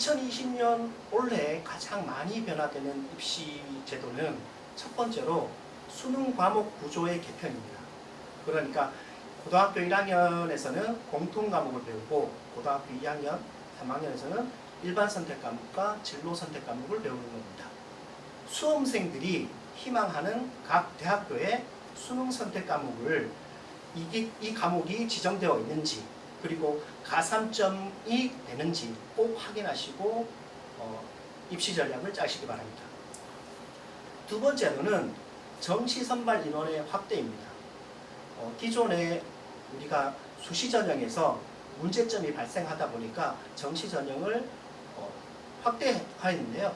2020년 올해 가장 많이 변화되는 입시 제도는 첫 번째로 수능 과목 구조의 개편입니다. 그러니까 고등학교 1학년에서는 공통 과목을 배우고 고등학교 2학년, 3학년에서는 일반 선택 과목과 진로 선택 과목을 배우는 겁니다. 수험생들이 희망하는 각 대학교의 수능 선택 과목을 이게, 이 과목이 지정되어 있는지 그리고 가산점이 되는지 꼭 확인하시고 어, 입시 전략을 짜시기 바랍니다. 두 번째로는 정시 선발 인원의 확대입니다. 어, 기존에 우리가 수시 전형에서 문제점이 발생하다 보니까 정시 전형을 어, 확대하였는데요.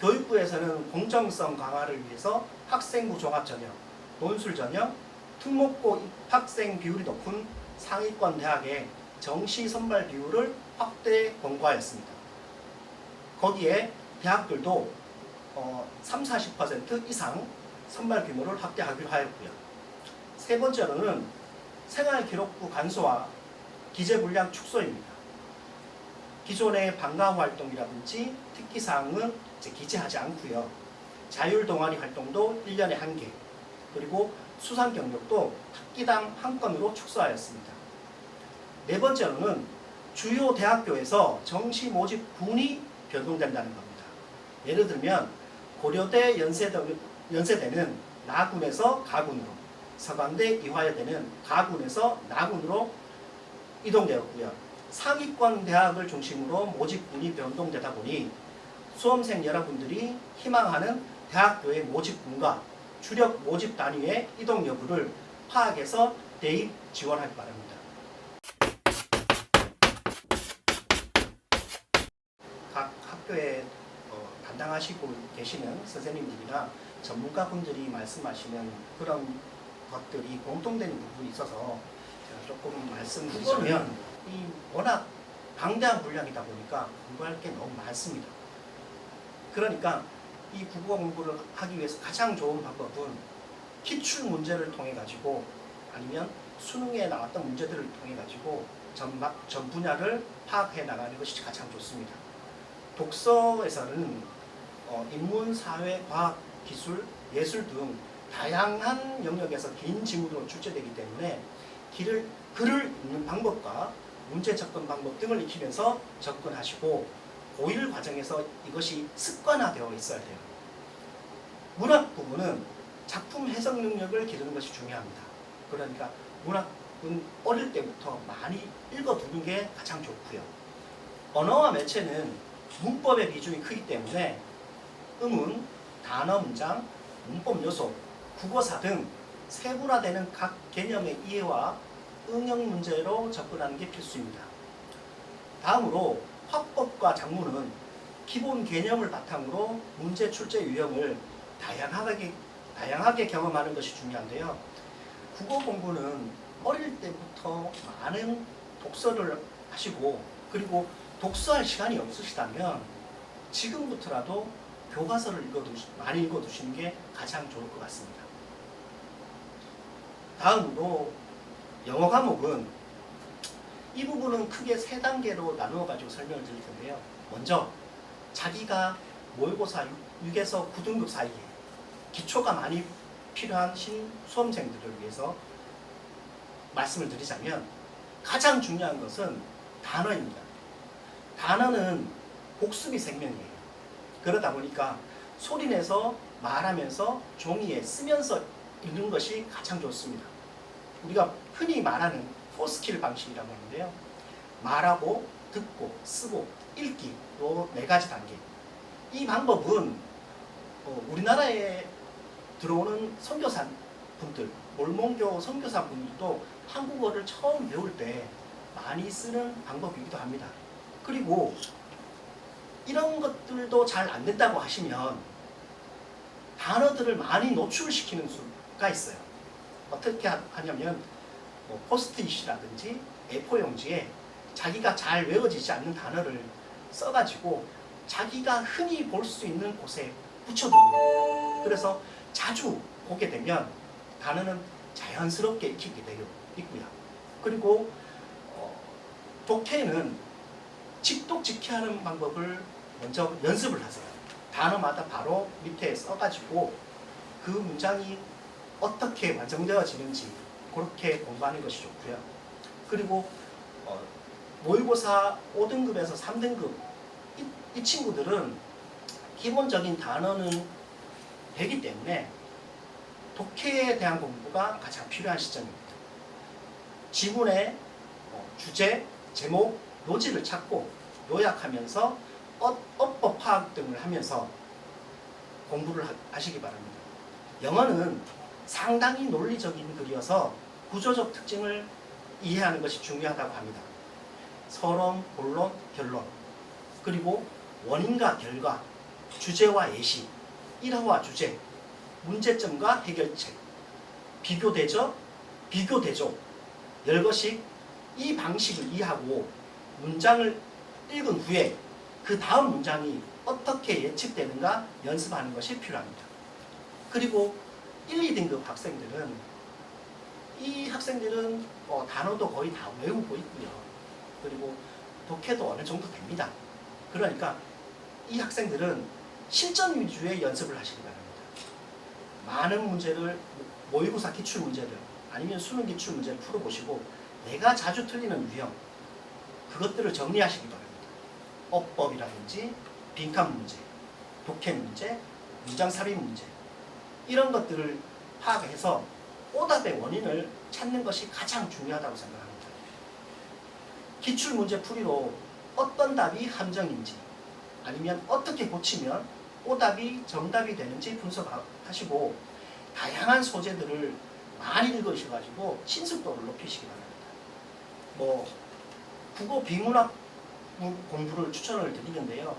교육부에서는 공정성 강화를 위해서 학생부 종합 전형, 논술 전형, 특목고 입학생 비율이 높은 상위권 대학의 정시 선발 비율을 확대 권고하였습니다. 거기에 대학들도 어, 3, 40% 이상 선발 규모를 확대하기로 하였고요. 세 번째로는 생활기록부 간소화, 기재 분량 축소입니다. 기존의 방과후 활동이라든지 특기사항은 기재하지 않고요. 자율 동아리 활동도 1년에 한 개, 그리고 수상 경력도 학기당 한 건으로 축소하였습니다. 네 번째로는 주요 대학교에서 정시 모집 군이 변동된다는 겁니다. 예를 들면 고려대 연세대, 연세대는 나군에서 가군으로, 서강대 이화여대는 가군에서 나군으로 이동되었고요. 상위권 대학을 중심으로 모집군이 변동되다 보니 수험생 여러분들이 희망하는 대학교의 모집군과 주력 모집 단위의 이동 여부를 파악해서 대입 지원하기 바랍니다. 각 학교에 어, 담당 하시고 계시는 선생님들이나 전문가분들이 말씀하시는 그런 것들이 공통되는 부분이 있어서 제가 조금 말씀드리자면 이 워낙 방대한 분량이다 보니까 공부할 게 너무 많습니다. 그러니까 이 국어 공부를 하기 위해서 가장 좋은 방법은 기출 문제를 통해 가지고 아니면 수능에 나왔던 문제들을 통해 가지고 전, 전 분야를 파악해 나가는 것이 가장 좋습니다. 독서에서는 어, 인문, 사회, 과학, 기술, 예술 등 다양한 영역에서 긴 지문으로 출제되기 때문에 길을, 글을 읽는 방법과 문제 접근 방법 등을 익히면서 접근하시고 고1 과정에서 이것이 습관화되어 있어야 돼요. 문학 부분은 작품 해석 능력을 기르는 것이 중요합니다. 그러니까 문학은 어릴 때부터 많이 읽어두는 게 가장 좋고요. 언어와 매체는 문법의 비중이 크기 때문에 음운, 단어 문장, 문법 요소, 국어사 등 세분화되는 각 개념의 이해와 응용 문제로 접근하는 게 필수입니다. 다음으로 화법과 작문은 기본 개념을 바탕으로 문제 출제 유형을 다양하게, 다양하게 경험하는 것이 중요한데요. 국어 공부는 어릴 때부터 많은 독서를 하시고 그리고 독서할 시간이 없으시다면 지금부터라도 교과서를 읽어두시, 많이 읽어두시는 게 가장 좋을 것 같습니다. 다음으로 영어 과목은 이 부분은 크게 세 단계로 나누어 가지고 설명을 드릴 텐데요. 먼저 자기가 모의고사 6에서 9등급 사이에 기초가 많이 필요한 신 수험생들을 위해서 말씀을 드리자면 가장 중요한 것은 단어입니다. 단어는 복습이 생명이에요. 그러다 보니까 소리내서 말하면서 종이에 쓰면서 읽는 것이 가장 좋습니다. 우리가 흔히 말하는 포스킬 방식이라고 하는데요. 말하고 듣고 쓰고 읽기 요 네 가지 단계. 이 방법은 어, 우리나라에 들어오는 선교사 분들, 몰몬교 선교사 분들도 한국어를 처음 배울 때 많이 쓰는 방법이기도 합니다. 그리고 이런 것들도 잘 안 된다고 하시면 단어들을 많이 노출시키는 수가 있어요. 어떻게 하냐면 뭐 포스트잇이라든지 A4 용지에 자기가 잘 외워지지 않는 단어를 써가지고 자기가 흔히 볼 수 있는 곳에 붙여둡니다. 그래서 자주 보게 되면 단어는 자연스럽게 익히게 되고 있고요. 그리고 어, 독해는 직독 직해 하는 방법을 먼저 연습을 하세요. 단어마다 바로 밑에 써가지고 그 문장이 어떻게 완성되어지는지 그렇게 공부하는 것이 좋고요. 그리고 어, 모의고사 5등급에서 3등급 이, 이 친구들은 기본적인 단어는 되기 때문에 독해에 대한 공부가 가장 필요한 시점입니다. 지문의 어, 주제, 제목, 노지를 찾고 요약하면서 어, 어법 파악 등을 하면서 공부를 하- 하시기 바랍니다. 영어는 상당히 논리적인 글이어서 구조적 특징을 이해하는 것이 중요하다고 합니다. 서론, 본론, 결론, 그리고 원인과 결과, 주제와 예시, 일화와 주제, 문제점과 해결책, 비교대조, 비교대조, 열거식 이 방식을 이해하고 문장을 읽은 후에 그 다음 문장이 어떻게 예측되는가 연습하는 것이 필요합니다. 그리고 1, 2등급 학생들은 이 학생들은 어, 단어도 거의 다 외우고 있고요. 그리고 독해도 어느 정도 됩니다. 그러니까 이 학생들은 실전 위주의 연습을 하시기 바랍니다. 많은 문제를 모의고사 기출 문제를 아니면 수능 기출 문제를 풀어보시고 내가 자주 틀리는 유형 그것들을 정리하시기 바랍니다. 어법이라든지 빈칸 문제, 독해 문제, 문장 삽입 문제 이런 것들을 파악해서 오답의 원인을 찾는 것이 가장 중요하다고 생각합니다. 기출 문제 풀이로 어떤 답이 함정인지 아니면 어떻게 고치면 오답이 정답이 되는지 분석하시고 다양한 소재들을 많이 읽으셔가지고 친숙도를 높이시기 바랍니다. 뭐 국어 비문학 공부를 추천을 드리는데요.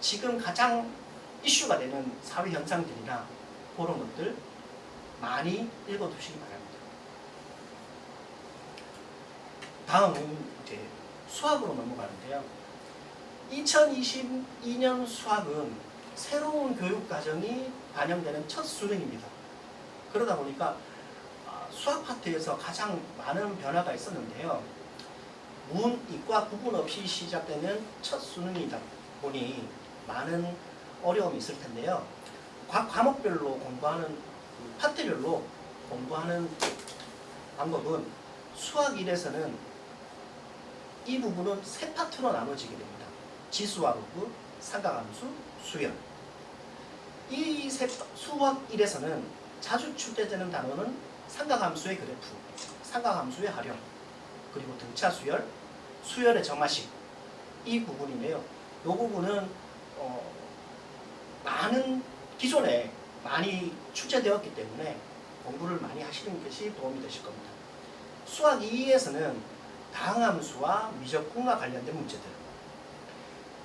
지금 가장 이슈가 되는 사회 현상들이나 그런 것들 많이 읽어두시기 바랍니다. 다음은 이제 수학으로 넘어가는데요. 2022년 수학은 새로운 교육 과정이 반영되는 첫 수능입니다. 그러다 보니까 아, 수학 파트에서 가장 많은 변화가 있었는데요. 문, 이과 구분 없이 시작되는 첫 수능이다 보니 많은 어려움이 있을 텐데요. 각 과목별로 공부하는 그 파트별로 공부하는 방법은 수학 1에서는 이 부분은 세 파트로 나눠지게 됩니다. 지수와 부분, 삼각함수, 수열. 이 세, 수학 1에서는 자주 출제되는 단어는 삼각함수의 그래프, 삼각함수의 활용, 그리고 등차 수열, 수열의 정화식 이 부분인데요. 이 부분은 어, 많은 기존에 많이 출제되었기 때문에 공부를 많이 하시는 것이 도움이 되실 겁니다. 수학 2에서는 다항함수와 미적분과 관련된 문제들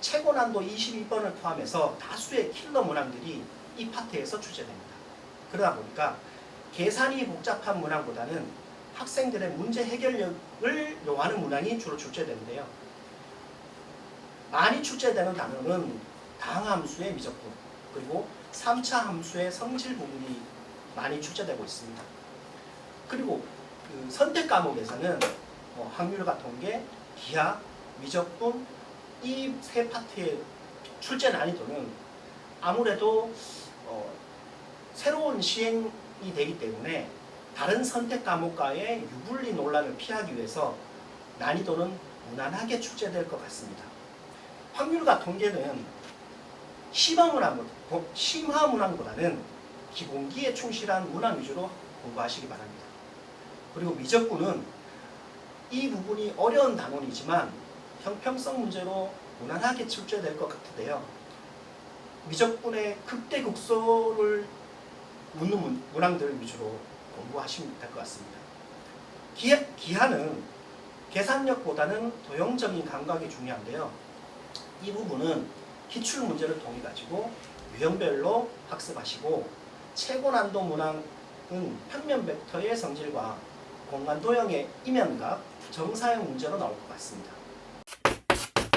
최고 난도 22번을 포함해서 다수의 킬러 문항들이 이 파트에서 출제됩니다. 그러다 보니까 계산이 복잡한 문항보다는 학생들의 문제 해결력을 요하는 문항이 주로 출제되는데요. 많이 출제되는 단어는 다항함수의 미적분 그리고 3차 함수의 성질 부분이 많이 출제되고 있습니다. 그리고 그 선택 과목에서는 뭐 확률과 통계, 기하, 미적분 이 세 파트의 출제 난이도는 아무래도 어, 새로운 시행이 되기 때문에 다른 선택 과목과의 유불리 논란을 피하기 위해서 난이도는 무난하게 출제될 것 같습니다. 확률과 통계는 심화 문항, 심화 문항보다는 기본기에 충실한 문항 위주로 공부하시기 바랍니다. 그리고 미적분은 이 부분이 어려운 단원이지만 형평성 문제로 무난하게 출제될 것 같은데요. 미적분의 극대극소를 묻는 문- 문항들 위주로 공부하시면 될 것 같습니다. 기하, 기하는 계산력보다는 도형적인 감각이 중요한데요. 이 부분은 기출 문제를 통해 가지고 유형별로 학습하시고 최고 난도 문항은 평면 벡터의 성질과 공간 도형의 이면각, 정사형 문제로 나올 것 같습니다.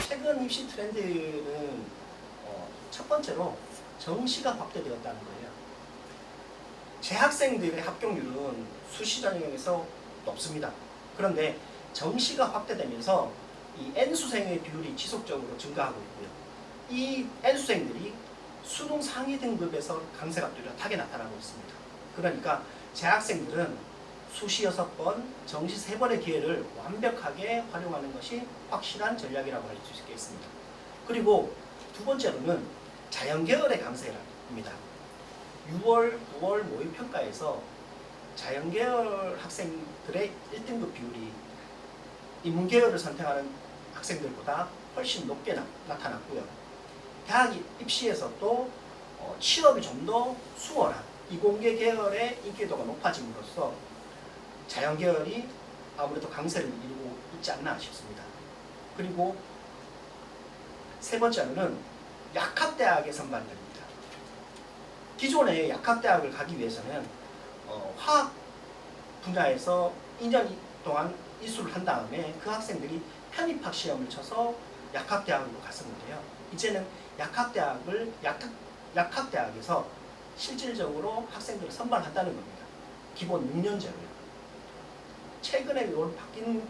최근 입시 트렌드는 어, 첫 번째로 정시가 확대되었다는 거예요. 재학생들의 합격률은 수시 전형에서 높습니다. 그런데 정시가 확대되면서 이 N수생의 비율이 지속적으로 증가하고 있고요. 이 N수생들이 수능 상위 등급에서 강세가 뚜렷하게 나타나고 있습니다. 그러니까 재학생들은 수시 여섯 번, 정시 세 번의 기회를 완벽하게 활용하는 것이 확실한 전략이라고 할 수 있겠습니다. 그리고 두 번째로는 자연계열의 강세입니다. 6월, 9월 모의평가에서 자연계열 학생들의 1등급 비율이 인문계열을 선택하는 학생들보다 훨씬 높게 나, 타났고요 대학 입시에서 또 어, 취업이 좀 더 수월한 이공계 계열의 인기도가 높아짐으로써 자연 계열이 아무래도 강세를 이루고 있지 않나 싶습니다. 그리고 세 번째로는 약학대학의 선발들입니다. 기존의 약학대학을 가기 위해서는 어, 화학 분야에서 2년 동안 이수를 한 다음에 그 학생들이 편입학 시험을 쳐서 약학대학으로 갔었는데요. 이제는 약학대학을 약학, 약학대학에서 실질적으로 학생들을 선발한다는 겁니다. 기본 6년제로요. 최근에 이걸 바뀐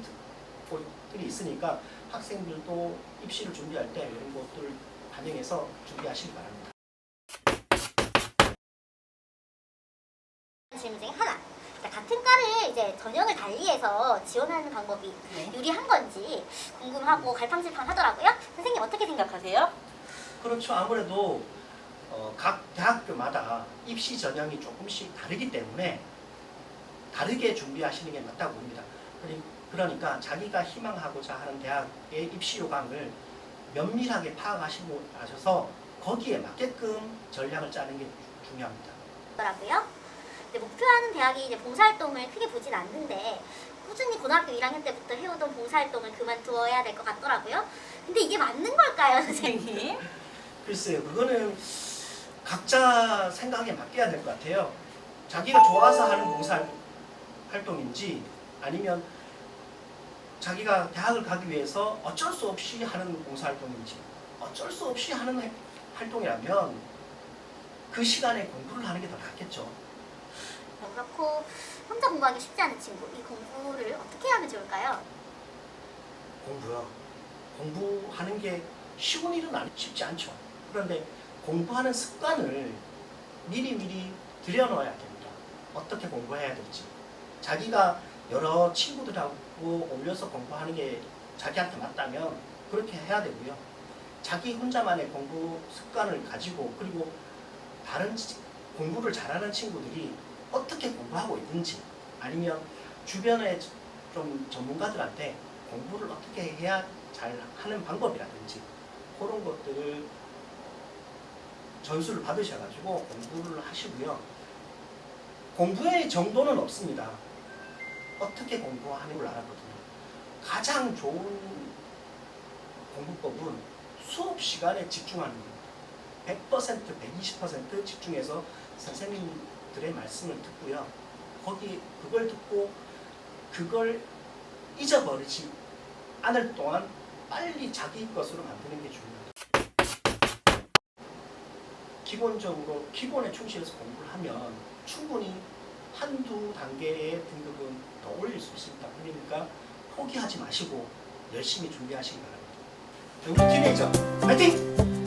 곳들이 있으니까 학생들도 입시를 준비할 때 이런 것들을 반영해서 준비하시기 바랍니다. 질문 중에 하나. 과를 이제 전형을 달리해서 지원하는 방법이 네. 유리한 건지 궁금하고 갈팡질팡하더라고요. 선생님 어떻게 생각하세요? 그렇죠. 아무래도 어, 각 대학교마다 입시 전형이 조금씩 다르기 때문에 다르게 준비하시는 게 맞다고 봅니다. 그러니까 자기가 희망하고자 하는 대학의 입시 요강을 면밀하게 파악하시고 하셔서 거기에 맞게끔 전략을 짜는 게 주- 중요합니다. 더라고요. 근데 목표하는 대학이 이제 봉사활동을 크게 보진 않는데 꾸준히 고등학교 1학년 때부터 해오던 봉사활동을 그만두어야 될 것 같더라고요. 근데 이게 맞는 걸까요, 선생님? 선생님. 글쎄요, 그거는 각자 생각에 맡겨야 될 것 같아요. 자기가 좋아서 하는 봉사 활동인지 아니면 자기가 대학을 가기 위해서 어쩔 수 없이 하는 봉사 활동인지 어쩔 수 없이 하는 해- 활동이라면 그 시간에 공부를 하는 게 더 낫겠죠. 그렇고 혼자 공부하기 쉽지 않은 친구, 이 공부를 어떻게 하면 좋을까요? 공부요. 공부하는 게 쉬운 일은 아니 쉽지 않죠. 그런데 공부하는 습관을 미리 미리 들여놓아야 됩니다. 어떻게 공부해야 될지. 자기가 여러 친구들하고 어울려서 공부하는 게 자기한테 맞다면 그렇게 해야 되고요. 자기 혼자만의 공부 습관을 가지고 그리고 다른 치- 공부를 잘하는 친구들이 어떻게 공부하고 있는지 아니면 주변에 좀 전문가들한테 공부를 어떻게 해야 잘 하는 방법이라든지 그런 것들을 전수를 받으셔가지고 공부를 하시고요. 공부의 정도는 없습니다. 어떻게 공부하는 걸 알았거든요. 가장 좋은 공부법은 수업 시간에 집중하는 겁니다. 100%, 120% 집중해서 선생님 들의 말씀을 듣고요. 거기 그걸 듣고 그걸 잊어버리지 않을 동안 빨리 자기 것으로 만드는 게 중요합니다. 기본적으로 기본에 충실해서 공부를 하면 충분히 한두 단계의 등급은 더 올릴 수 있습니다. 그러니까 포기하지 마시고 열심히 준비하시기 바랍니다. 경기 티네이저 파이팅!